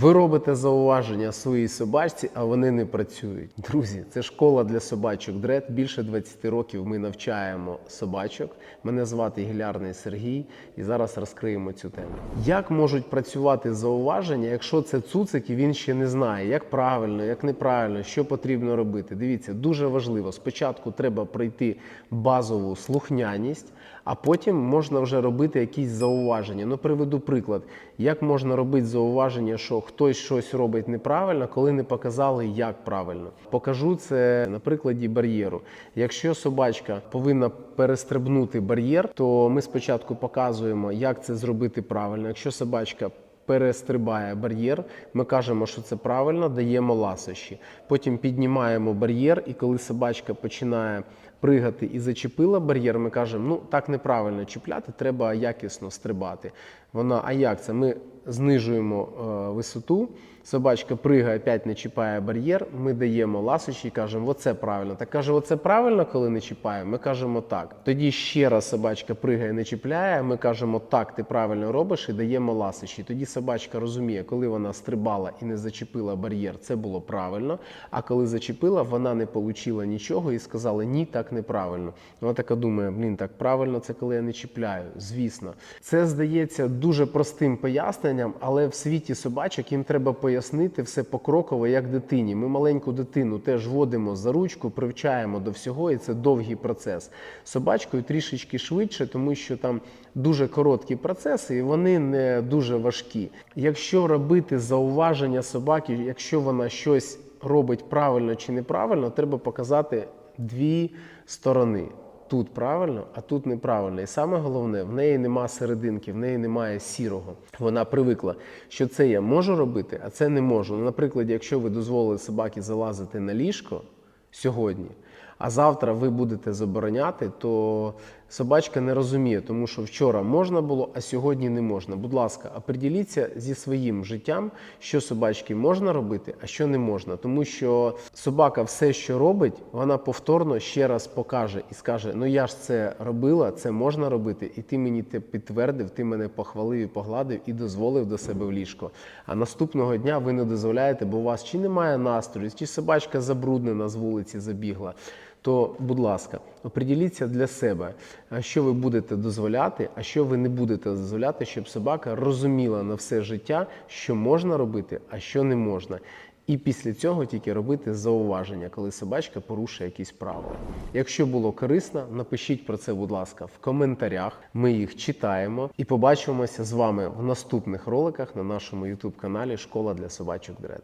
Ви робите зауваження своїй собачці, а вони не працюють. Друзі, це школа для собачок Дред. Більше 20 років ми навчаємо собачок. Мене звати Гілярний Сергій, і зараз розкриємо цю тему. Як можуть працювати зауваження, якщо це цуцик і він ще не знає, як правильно, як неправильно, що потрібно робити? Дивіться, дуже важливо. Спочатку треба пройти базову слухняність, а потім можна вже робити якісь зауваження. Ну, приведу приклад, як можна робити зауваження, що хтось щось робить неправильно, коли не показали, як правильно. Покажу це на прикладі бар'єру. Якщо собачка повинна перестрибнути бар'єр, то ми спочатку показуємо, як це зробити правильно. Якщо собачка перестрибає бар'єр, ми кажемо, що це правильно, даємо ласощі. Потім піднімаємо бар'єр, і коли собачка починає пригати і зачепила бар'єр, ми кажемо, ну так неправильно чіпляти, треба якісно стрибати. Вона, а як це? Ми знижуємо е, висоту, собачка пригає, опять не чіпає бар'єр, ми даємо ласощі і кажемо, оце правильно. Так каже, оце правильно, коли не чіпає? Ми кажемо так. Тоді ще раз собачка пригає, не чіпляє, ми кажемо, так, ти правильно робиш і даємо ласощі. Тоді собачка розуміє, коли вона стрибала і не зачепила бар'єр, це було правильно. А коли зачепила, вона не отримала нічого і сказала, ні, так неправильно. Вона така думає, блін, так правильно, це коли я не чіпляю. Звісно, це здається дуже простим поясненням, але в світі собачок їм треба пояснити все покроково, як дитині. Ми маленьку дитину теж водимо за ручку, привчаємо до всього, і це довгий процес. Собачкою трішечки швидше, тому що там дуже короткі процеси, і вони не дуже важкі. Якщо робити зауваження собаки, якщо вона щось робить правильно чи неправильно, треба показати дві сторони. Тут правильно, а тут неправильно. І саме головне, в неї нема серединки, в неї немає сірого. Вона привикла, що це я можу робити, а це не можу. Наприклад, якщо ви дозволили собаці залазити на ліжко сьогодні, а завтра ви будете забороняти, то собачка не розуміє, тому що вчора можна було, а сьогодні не можна. Будь ласка, оприділіться зі своїм життям, що собачки можна робити, а що не можна. Тому що собака все, що робить, вона повторно ще раз покаже і скаже: Ну я ж це робила, це можна робити, і ти мені це підтвердив, ти мене похвалив і погладив і дозволив до себе в ліжко. А наступного дня ви не дозволяєте, бо у вас чи немає настрою, чи собачка забруднена з вулиці забігла то, будь ласка, оприділіться для себе, що ви будете дозволяти, а що ви не будете дозволяти, щоб собака розуміла на все життя, що можна робити, а що не можна. І після цього тільки робити зауваження, коли собачка порушує якісь правила. Якщо було корисно, напишіть про це, будь ласка, в коментарях. Ми їх читаємо і побачимося з вами в наступних роликах на нашому YouTube каналі Школа для собачок Дред.